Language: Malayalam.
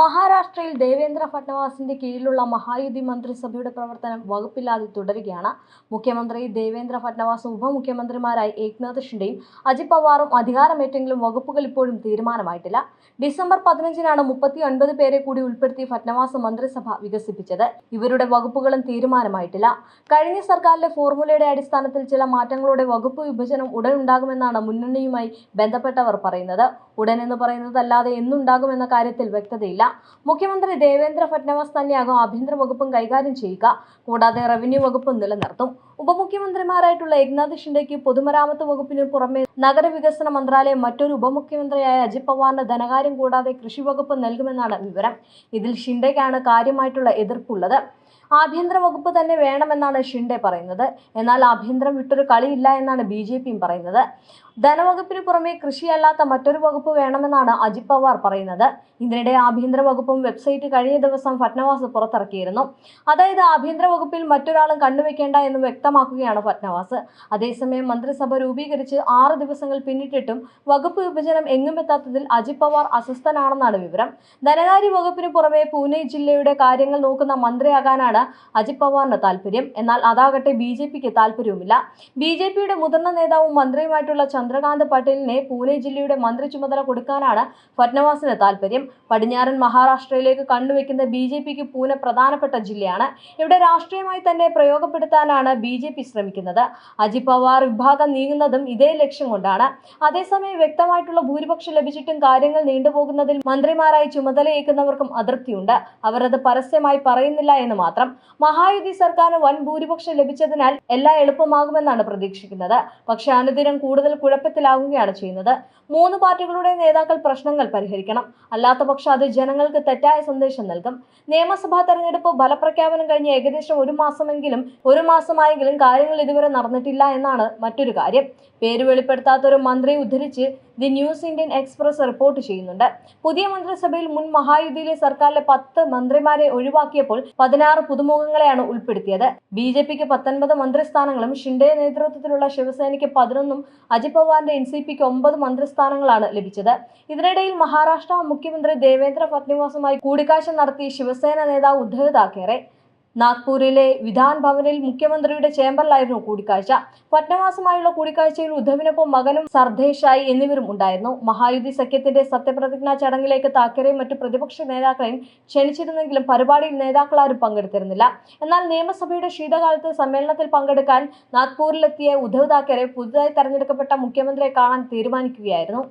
മഹാരാഷ്ട്രയിൽ ദേവേന്ദ്ര ഫട്നവാസിന്റെ കീഴിലുള്ള മഹായുതി മന്ത്രിസഭയുടെ പ്രവർത്തനം വകുപ്പില്ലാതെ തുടരുകയാണ്. മുഖ്യമന്ത്രി ദേവേന്ദ്ര ഫട്നവാസും ഉപമുഖ്യമന്ത്രിമാരായി ഏക്നാഥ് ഷിൻഡെയും അജിത് പവാറും അധികാരമേറ്റെങ്കിലും വകുപ്പുകൾ ഇപ്പോഴും തീരുമാനമായിട്ടില്ല. ഡിസംബർ പതിനഞ്ചിനാണ് മുപ്പത്തി ഒൻപത് പേരെ കൂടി ഉൾപ്പെടുത്തി ഫട്നവാസ് മന്ത്രിസഭ വികസിപ്പിച്ചത്. ഇവരുടെ വകുപ്പുകളും തീരുമാനമായിട്ടില്ല. കഴിഞ്ഞ സർക്കാരിലെ ഫോർമുലയുടെ അടിസ്ഥാനത്തിൽ ചില മാറ്റങ്ങളോടെ വകുപ്പ് വിഭജനം ഉടൻ ഉണ്ടാകുമെന്നാണ് മുന്നണിയുമായി ബന്ധപ്പെട്ടവർ പറയുന്നത്. ഉടൻ എന്ന് പറയുന്നതല്ലാതെ എന്നുണ്ടാകുമെന്ന കാര്യത്തിൽ വ്യക്തതയില്ല. മുഖ്യമന്ത്രി ദേവേന്ദ്ര ഫട്നവിസ് തന്നെയാകും ആഭ്യന്തര വകുപ്പും കൈകാര്യം ചെയ്യുക. കൂടാതെ റവന്യൂ വകുപ്പും നിലനിർത്തും. ഉപമുഖ്യമന്ത്രിമാരായിട്ടുള്ള ഏകനാഥ് ഷിൻഡയ്ക്ക് പൊതുമരാമത്ത് വകുപ്പിന് പുറമെ നഗരവികസന മന്ത്രാലയം മറ്റൊരു ഉപമുഖ്യമന്ത്രിയായ അജിത് പവാറിന് ധനകാര്യം കൂടാതെ കൃഷി വകുപ്പ് നൽകുമെന്നാണ് വിവരം. ഇതിൽ ഷിൻഡയ്ക്കാണ് കാര്യമായിട്ടുള്ള എതിർപ്പുള്ളത്. ആഭ്യന്തര വകുപ്പ് തന്നെ വേണമെന്നാണ് ഷിൻഡെ പറയുന്നത്. എന്നാൽ ആഭ്യന്തരം വിട്ടൊരു കളിയില്ല എന്നാണ് ബി ജെ പിയും പറയുന്നത്. ധനവകുപ്പിന് പുറമെ കൃഷിയല്ലാത്ത മറ്റൊരു വകുപ്പ് വേണമെന്നാണ് അജിത് പവാർ പറയുന്നത്. ഇതിനിടെ ആഭ്യന്തര വകുപ്പും വെബ്സൈറ്റ് കഴിഞ്ഞ ദിവസം ഫട്നവാസ് പുറത്തിറക്കിയിരുന്നു. അതായത് ആഭ്യന്തര വകുപ്പിൽ മറ്റൊരാളും കണ്ടുവെക്കേണ്ട എന്ന് വ്യക്തമാക്കുകയാണ് ഫട്നവാസ്. അതേസമയം മന്ത്രിസഭ രൂപീകരിച്ച് ആറ് ദിവസങ്ങൾ പിന്നിട്ടിട്ടും വകുപ്പ് വിഭജനം എങ്ങും എത്താത്തതിൽ അജിത് പവാർ അസ്വസ്ഥനാണെന്നാണ് വിവരം. ധനകാര്യ വകുപ്പിന് പുറമെ പൂനെ ജില്ലയുടെ കാര്യങ്ങൾ നോക്കുന്ന മന്ത്രിയാകാനാണ് അജിത് പവാറിന് താല്പര്യം. എന്നാൽ അതാകട്ടെ ബി ജെ പിക്ക് താല്പര്യവുമില്ല. ബി ജെ പിയുടെ മുതിർന്ന നേതാവും മന്ത്രിയുമായിട്ടുള്ള ചന്ദ്രകാന്ത് പട്ടേലിനെ പൂനെ ജില്ലയുടെ മന്ത്രി ചുമതല കൊടുക്കാനാണ് ഫട്നവാസിന് താല്പര്യം. പടിഞ്ഞാറൻ മഹാരാഷ്ട്രയിലേക്ക് കണ്ണുവെക്കുന്ന ബി ജെ പിക്ക് പൂനെ പ്രധാനപ്പെട്ട ജില്ലയാണ്. ഇവിടെ രാഷ്ട്രീയമായി തന്നെ പ്രയോഗപ്പെടുത്താനാണ് ബി ജെ പി ശ്രമിക്കുന്നത്. അജിത് പവാർ വിഭാഗം നീങ്ങുന്നതും ഇതേ ലക്ഷ്യം കൊണ്ടാണ്. അതേസമയം വ്യക്തമായിട്ടുള്ള ഭൂരിപക്ഷം ലഭിച്ചിട്ടും കാര്യങ്ങൾ നീണ്ടുപോകുന്നതിൽ മന്ത്രിമാരായി ചുമതലയേക്കുന്നവർക്കും അതൃപ്തിയുണ്ട്. അവർ പരസ്യമായി പറയുന്നില്ല എന്ന് മാത്രം. മഹായുതി സർക്കാരിന് വൻ ഭൂരിപക്ഷം ലഭിച്ചതിനാൽ എല്ലാം എളുപ്പമാകുമെന്നാണ് പ്രതീക്ഷിക്കുന്നത്. പക്ഷേ അനുദിനം കൂടുതൽ കുഴപ്പത്തിലാകുകയാണ് ചെയ്യുന്നത്. മൂന്ന് പാർട്ടികളുടെ നേതാക്കൾ പ്രശ്നങ്ങൾ പരിഹരിക്കണം. അല്ലാത്ത പക്ഷം അത് ജനങ്ങൾക്ക് തെറ്റായ സന്ദേശം നൽകും. നിയമസഭാ തെരഞ്ഞെടുപ്പ് ഫലപ്രഖ്യാപനം കഴിഞ്ഞ് ഏകദേശം ഒരു മാസമെങ്കിലും ഒരു മാസമായെങ്കിലും കാര്യങ്ങൾ ഇതുവരെ നടന്നിട്ടില്ല എന്നാണ് മറ്റൊരു കാര്യം. പേര് വെളിപ്പെടുത്താത്ത ഒരു മന്ത്രി ഉദ്ധരിച്ച് the news Indian express report ചെയ്യുന്നുണ്ട്. പുതിയ മന്ത്രിസഭയിൽ മുൻ മഹായുതിയിലെ സർക്കാരിലെ പത്ത് മന്ത്രിമാരെ ഒഴിവാക്കിയപ്പോൾ പതിനാറ് പുതുമുഖങ്ങളെയാണ് ഉൾപ്പെടുത്തിയത്. ബി ജെ പിക്ക് പത്തൊൻപത് മന്ത്രിസ്ഥാനങ്ങളും ഷിൻഡെ നേതൃത്വത്തിലുള്ള ശിവസേനയ്ക്ക് പതിനൊന്നും അജിത് പവാറിന്റെ എൻ സി പിക്ക് ഒമ്പത് മന്ത്രിസ്ഥാനങ്ങളാണ് ലഭിച്ചത്. ഇതിനിടയിൽ മഹാരാഷ്ട്ര മുഖ്യമന്ത്രി ദേവേന്ദ്ര ഫട്നിവാസുമായി കൂടിക്കാഴ്ച നടത്തി ശിവസേന നേതാവ് ഉദ്ധവ് താക്കറെ. നാഗ്പൂരിലെ വിധാൻ ഭവനിൽ മുഖ്യമന്ത്രിയുടെ ചേംബറിലായിരുന്നു കൂടിക്കാഴ്ച. പട്നവാസമായുള്ള കൂടിക്കാഴ്ചയിൽ ഉദ്ധവിനൊപ്പം മകനും സർദേശായി എന്നിവരും ഉണ്ടായിരുന്നു. മഹായുതി സഖ്യത്തിന്റെ സത്യപ്രതിജ്ഞാ ചടങ്ങിലേക്ക് താക്കറെയും മറ്റു പ്രതിപക്ഷ നേതാക്കളെയും ക്ഷണിച്ചിരുന്നെങ്കിലും പരിപാടിയിൽ നേതാക്കളാരും പങ്കെടുത്തിരുന്നില്ല. എന്നാൽ നിയമസഭയുടെ ശീതകാലത്ത് സമ്മേളനത്തിൽ പങ്കെടുക്കാൻ നാഗ്പൂരിലെത്തിയ ഉദ്ധവ് താക്കറെ പുതുതായി തെരഞ്ഞെടുക്കപ്പെട്ട മുഖ്യമന്ത്രിയെ കാണാൻ തീരുമാനിക്കുകയായിരുന്നു.